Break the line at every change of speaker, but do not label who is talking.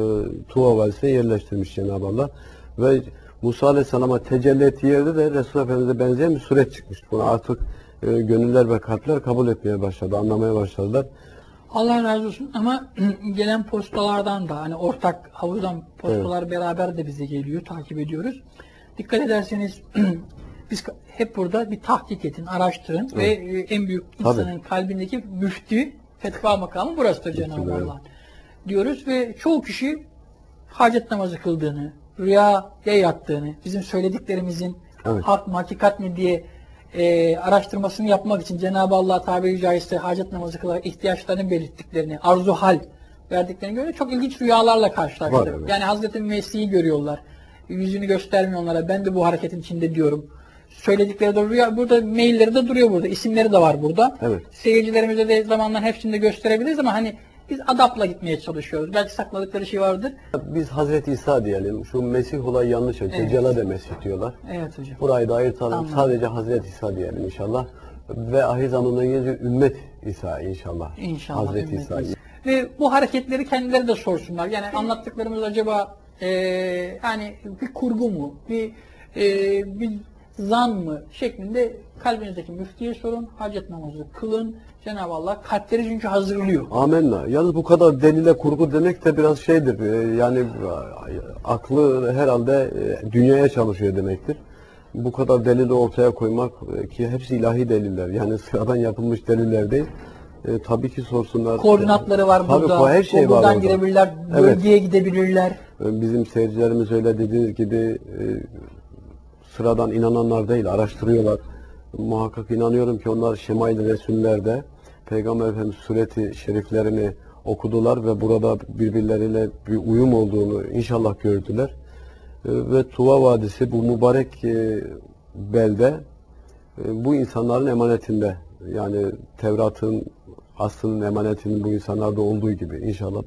e, Tuva Vadisi'ne yerleştirmiş Cenab-ı Allah. Ve Musa Aleyhisselam'a tecelli ettiği yerde de Resul Efendimiz'e benzeyen bir suret çıkmış. Bunu artık e, gönüller ve kalpler kabul etmeye başladı, anlamaya başladılar.
Allah razı olsun ama gelen postalardan da hani ortak havuzdan postalar beraber de bize geliyor, takip ediyoruz. Dikkat ederseniz biz hep burada bir tahkik edin, araştırın ve e, en büyük insanın kalbindeki müftü fetva makamı burasıdır Cenab-ı
evet.
Diyoruz ve çoğu kişi hacet namazı kıldığını, rüyaya yattığını, bizim söylediklerimizin
Evet.
hak mı, hakikat mi diye e, araştırmasını yapmak için Cenab-ı Allah tabiri caizse hacet namazı kılarak ihtiyaçlarını belirttiklerini, arzu hal verdiklerini göre çok ilginç rüyalarla karşılaştık.
Evet.
Yani Hazreti Mesih'i görüyorlar. Yüzünü göstermiyor onlara. Ben de bu hareketin içinde diyorum. Söyledikleri de rüya, burada mailleri de duruyor burada. isimleri de var burada.
Evet.
Seyircilerimize de zamanla hepsini de gösterebiliriz ama hani biz adapla gitmeye çalışıyoruz. Belki sakladıkları şey vardır.
Biz Hazreti İsa diyelim. Şu Mesih olayı yanlış. Evet.
Evet.
Da Mesih diyorlar.
Evet hocam.
Burayı da ayırtalım.
Anladım.
Sadece Hazreti İsa diyelim inşallah. Ve ahir zamandan gelince ümmet İsa inşallah.
İnşallah.
Hazreti İsa.
biz. Ve bu hareketleri kendileri de sorsunlar. Yani anlattıklarımız acaba e, yani bir kurgu mu, bir e, bir zan mı şeklinde kalbinizdeki müftüye sorun, hacet namazı kılın. Cenab-ı Allah kalpleri çünkü hazırlıyor.
Amenna. Yalnız bu kadar delile kurgu demek de biraz şeydir. e, Yani e, aklı herhalde e, dünyaya çalışıyor demektir. Bu kadar delili ortaya koymak ki hepsi ilahi deliller. Yani sıradan yapılmış deliller değil. E, tabii ki sorsunlar.
Koordinatları var
Tabii,
burada.
her şey var orada.
girebilirler,
Evet.
bölgeye gidebilirler.
E, Bizim seyircilerimiz öyle dediğiniz gibi sıradan inananlar değil, araştırıyorlar. Muhakkak inanıyorum ki onlar Şemail Resuller'de Peygamber Efendimiz sureti şeriflerini okudular ve burada birbirleriyle bir uyum olduğunu inşallah gördüler. E, Ve Tuva Vadisi bu mübarek e, belde e, bu insanların emanetinde. Yani Tevrat'ın aslının emanetinin bu insanlarda olduğu gibi inşallah.